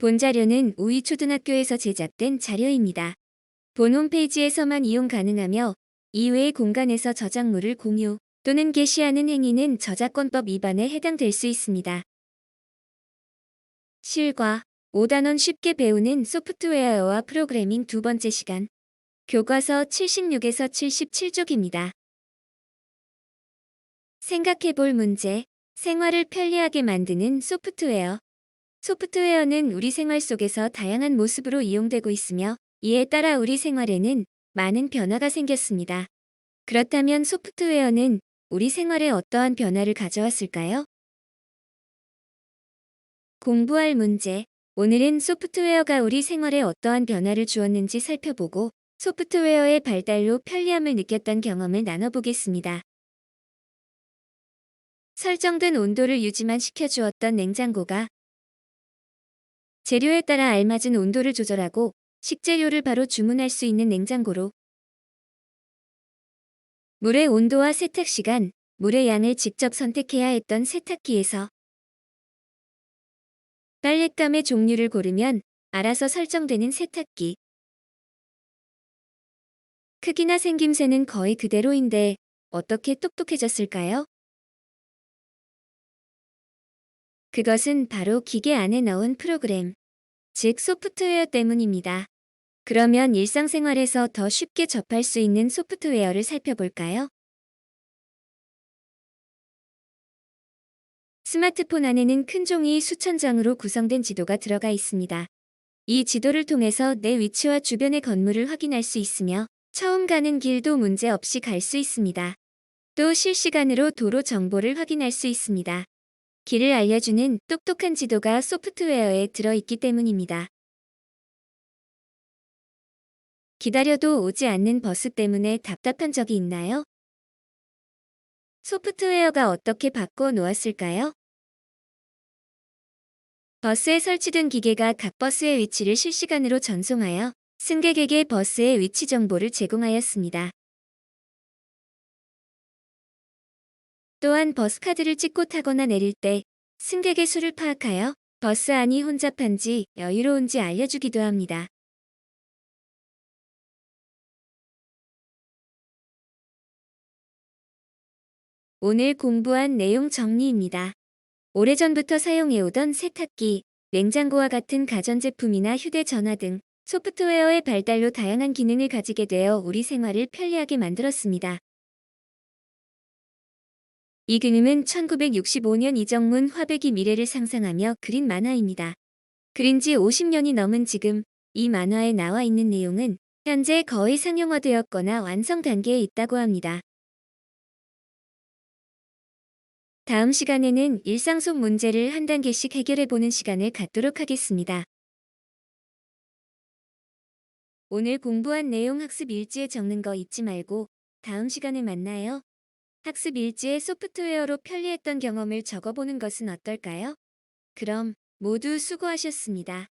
본 자료는 우이 초등학교에서 제작된 자료입니다. 본 홈페이지에서만 이용 가능하며 이외의 공간에서 저작물을 공유 또는 게시하는 행위는 저작권법 위반에 해당될 수 있습니다. 실과 5단원 쉽게 배우는 소프트웨어와 프로그래밍 두 번째 시간 교과서 76에서 77쪽입니다. 생각해볼 문제 생활을 편리하게 만드는 소프트웨어 소프트웨어는 우리 생활 속에서 다양한 모습으로 이용되고 있으며 이에 따라 우리 생활에는 많은 변화가 생겼습니다. 그렇다면 소프트웨어는 우리 생활에 어떠한 변화를 가져왔을까요? 공부할 문제. 오늘은 소프트웨어가 우리 생활에 어떠한 변화를 주었는지 살펴보고 소프트웨어의 발달로 편리함을 느꼈던 경험을 나눠보겠습니다. 설정된 온도를 유지만 시켜주었던 냉장고가 재료에 따라 알맞은 온도를 조절하고 식재료를 바로 주문할 수 있는 냉장고로 물의 온도와 세탁 시간, 물의 양을 직접 선택해야 했던 세탁기에서 빨랫감의 종류를 고르면 알아서 설정되는 세탁기. 크기나 생김새는 거의 그대로인데 어떻게 똑똑해졌을까요? 그것은 바로 기계 안에 넣은 프로그램, 즉 소프트웨어 때문입니다. 그러면 일상생활에서 더 쉽게 접할 수 있는 소프트웨어를 살펴볼까요? 스마트폰 안에는 큰 종이 수천 장으로 구성된 지도가 들어가 있습니다. 이 지도를 통해서 내 위치와 주변의 건물을 확인할 수 있으며 처음 가는 길도 문제 없이 갈 수 있습니다. 또 실시간으로 도로 정보를 확인할 수 있습니다. 길을 알려주는 똑똑한 지도가 소프트웨어에 들어있기 때문입니다. 기다려도 오지 않는 버스 때문에 답답한 적이 있나요? 소프트웨어가 어떻게 바꿔 놓았을까요? 버스에 설치된 기계가 각 버스의 위치를 실시간으로 전송하여 승객에게 버스의 위치 정보를 제공하였습니다. 또한 버스카드를 찍고 타거나 내릴 때 승객의 수를 파악하여 버스 안이 혼잡한지 여유로운지 알려주기도 합니다. 오늘 공부한 내용 정리입니다. 오래전부터 사용해오던 세탁기, 냉장고와 같은 가전제품이나 휴대전화 등 소프트웨어의 발달로 다양한 기능을 가지게 되어 우리 생활을 편리하게 만들었습니다. 이 그림은 1965년 이정문 화백이 미래를 상상하며 그린 만화입니다. 그린 지 50년이 넘은 지금 이 만화에 나와 있는 내용은 현재 거의 상용화되었거나 완성 단계에 있다고 합니다. 다음 시간에는 일상 속 문제를 한 단계씩 해결해 보는 시간을 갖도록 하겠습니다. 오늘 공부한 내용 학습 일지에 적는 거 잊지 말고 다음 시간에 만나요. 학습 일지에 소프트웨어로 편리했던 경험을 적어보는 것은 어떨까요? 그럼 모두 수고하셨습니다.